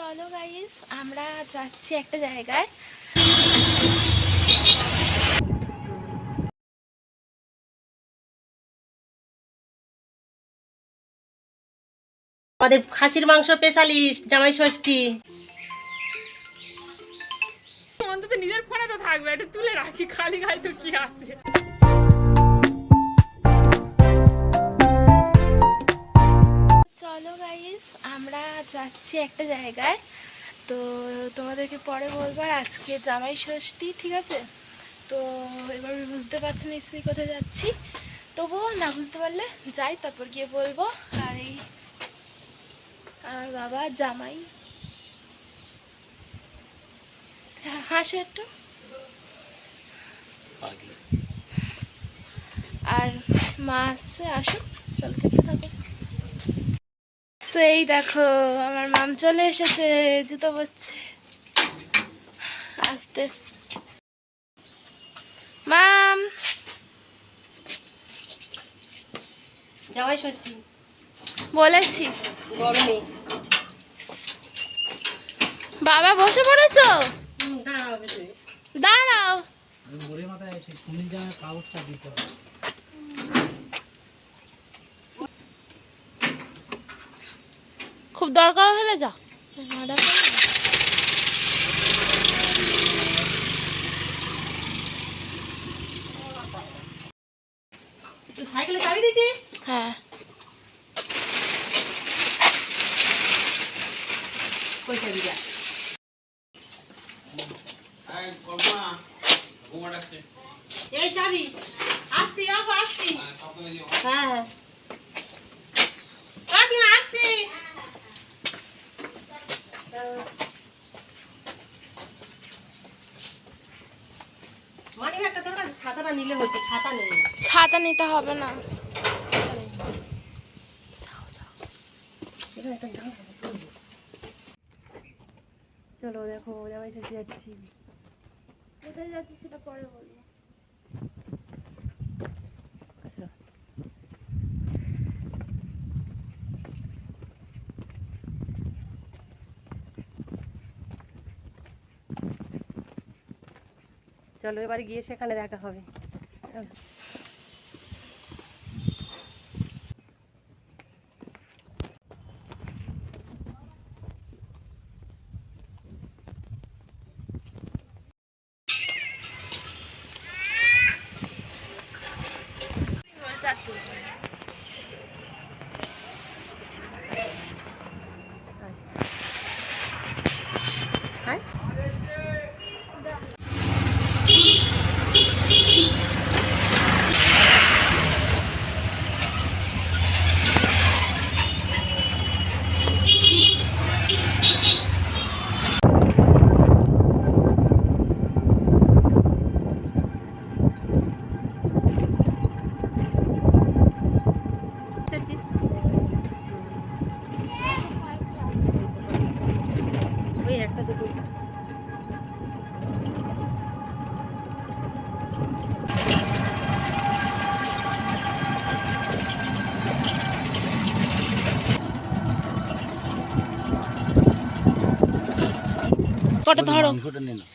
চলো গাইস আমরা যাচ্ছি একটা জায়গায়। আমাদের খাসির মাংস স্পেশালিস্ট জামাই ষষ্ঠী। অন্তত নিজের ফোনে তো থাকবে এটা তুলে রাখি খালি গায়ে তো কি আছে। যাচ্ছি একটা জায়গায়। তো তোমাদেরকে পরে বলব আর আজকে জামাই ষষ্ঠী ঠিক আছে? তো এবার বুঝতে পারছ নিশ্চয়ই কোথায় যাচ্ছি। তবুও না বুঝতে পারলে যাই তারপর গিয়ে বলব। আর এই আর বাবা জামাই। হাসে একটু। আর মা আসছে আসুক চল খেতে থাকো সেই দেখো আমার মাম চলে এসেছে জুতো পড়ছে আসতে। মাম জামাই ষষ্ঠী। বলেছি। গরমে। বাবা বসে পড়েছো? দাঁড়াও দাঁড়াও। মাথায় সুনীল জামের কাগজটা দিতে হবে। খুব দরকার হলে যাও। না দরকার নেই। তুই সাইকেলে চাবি দিয়েছিস? হ্যাঁ। কই চাবি যা এই চাবি আসছি আসছি। হ্যাঁ হ্যাঁ কাকিমা আসছি মানি একটা তোর কাছে ছাতাটা নিলে হইতো ছাতা নিতে হবে না। চলো দেখো জামাই যাচ্ছি। কোথায় যাচ্ছি সেটা পরে বলব চলো এবার গিয়ে সেখানে দেখা হবে চলো। হাই ওই একটা দুটো কটা ধরো।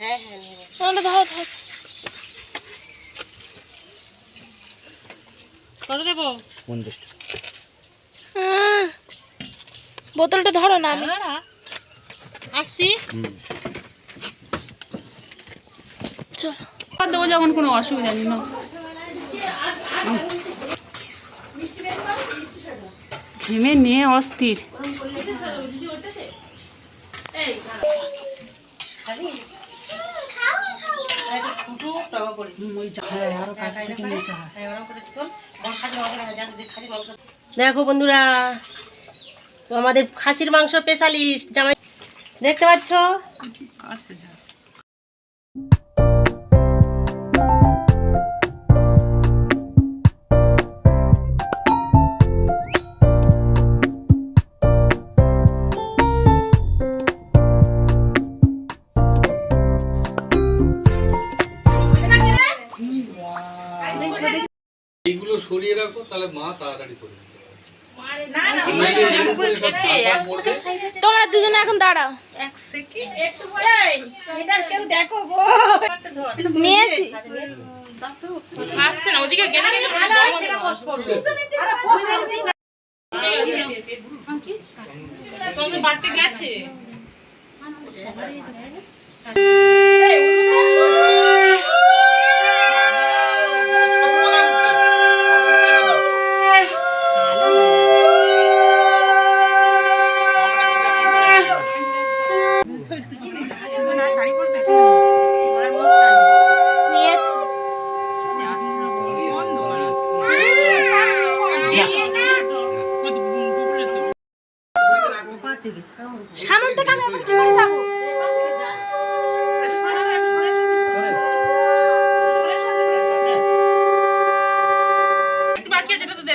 হ্যাঁ হ্যাঁ। ধরো ধরো। কত দেবো? বোতলটা ধরো না আমি। আসছি। চল। আর দেবো যখন কোনো অসুবিধা নেই না ঘেমে নিয়ে অস্থির। টাকা করে দেখো বন্ধুরা আমাদের খাসির মাংস স্পেশালিস্ট জামাই দেখতে পাচ্ছ? সরিয়ে রাখো তাহলে মা তাড়াতাড়ি করে তোমরা দুজনে এখন দাঁড়াও। নিয়েছি আসছে না ওদিকে গেলে গেলে বাড়তে গেছে?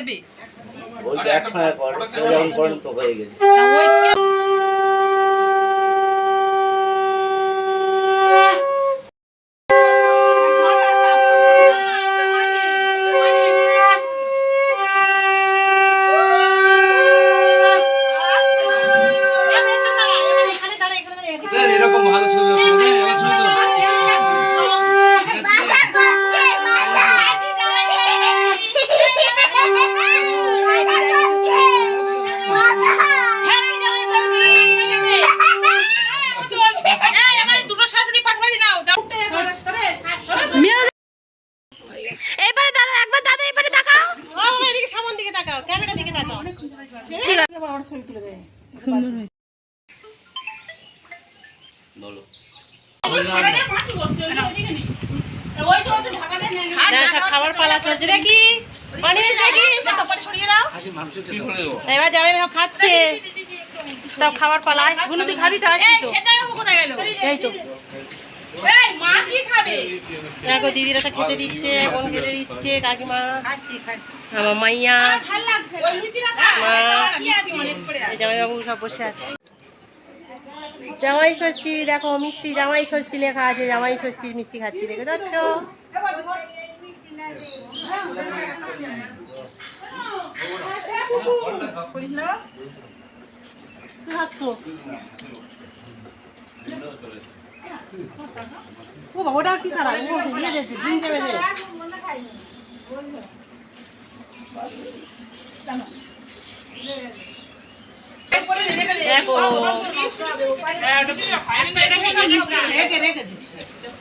দেবে? ওই তো করেন তো হয়ে গেছে। খাবার পালা চলছে। নাকি অনিমেষ নাকি হাসি মানুষের কি করে দেবো এবার যাবে খাচ্ছে। সব খাবার পালা গুলো তুই খাবি তো এই তো। মা কি খাবে? দেখো দিদিরা তো খেতে দিচ্ছে বোন খেতে দিচ্ছে কাকিমা। আমার মাইয়া। মা। এই জামাইবাবু সব বসে আছে। জামাই ষষ্ঠী দেখো মিষ্টি জামাই ষষ্ঠী লেখা আছে জামাই ষষ্ঠীর মিষ্টি খাচ্ছি দেখে যাচ্ছ? ও বাবা ওটা কি খারাপ ও। ইয়ে দিয়েছে দেবে দেখো মাংস আছে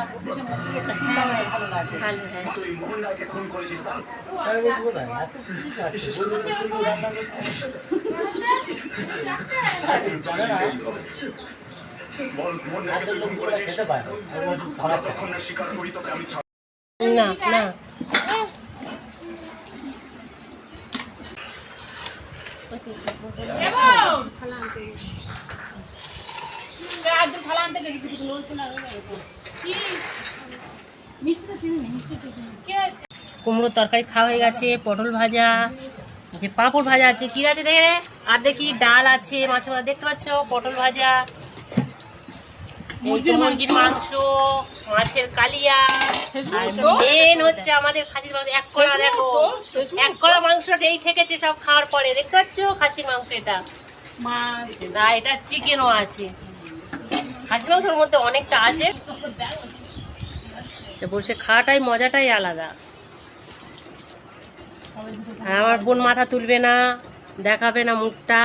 হয় তবে তো ভালো একটু জল দেন দিয়ে দেবো না না কেন ও তো ফুলজড়ি ভালো হচ্ছে কুমড়োর তরকারি খাওয়া হয়ে গেছে পটল ভাজা যে পাঁপড় ভাজা আছে কি আছে দেখে রে? আর দেখি ডাল আছে মাছ ভাজা দেখতে পাচ্ছ? পটল ভাজা মুরগির মাংস। মাছের কালিয়া মেন হচ্ছে আমাদের খাসির মাংস। এক দেখো এক মাংসটা এই ঠেকেছে সব খাওয়ার পরে। দেখতে পাচ্ছ? খাসির মাংস এটা। এটা চিকেনও আছে। খাসি মধ্যে অনেকটা আছে। সে বসে খাওয়াটাই, মজাটাই আলাদা। আমার বোন মাথা তুলবে না, দেখাবে না মুখটা।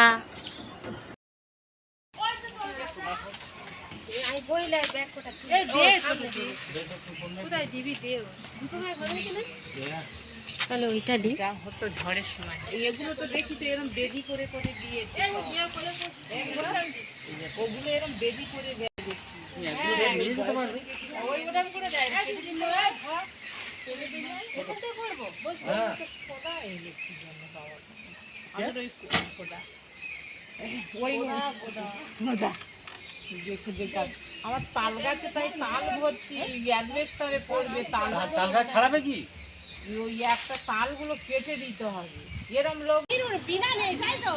ঝড়ের সময়। আমার তাল গাছে তাই তাল ভরছি অ্যাডভেস্টারে পড়বে তাল তাল গাছ ছাড়াবে কি? ওই একটা তালগুলো কেটে দিতে হবে। এরম লোক বিনা নেই তাই তো?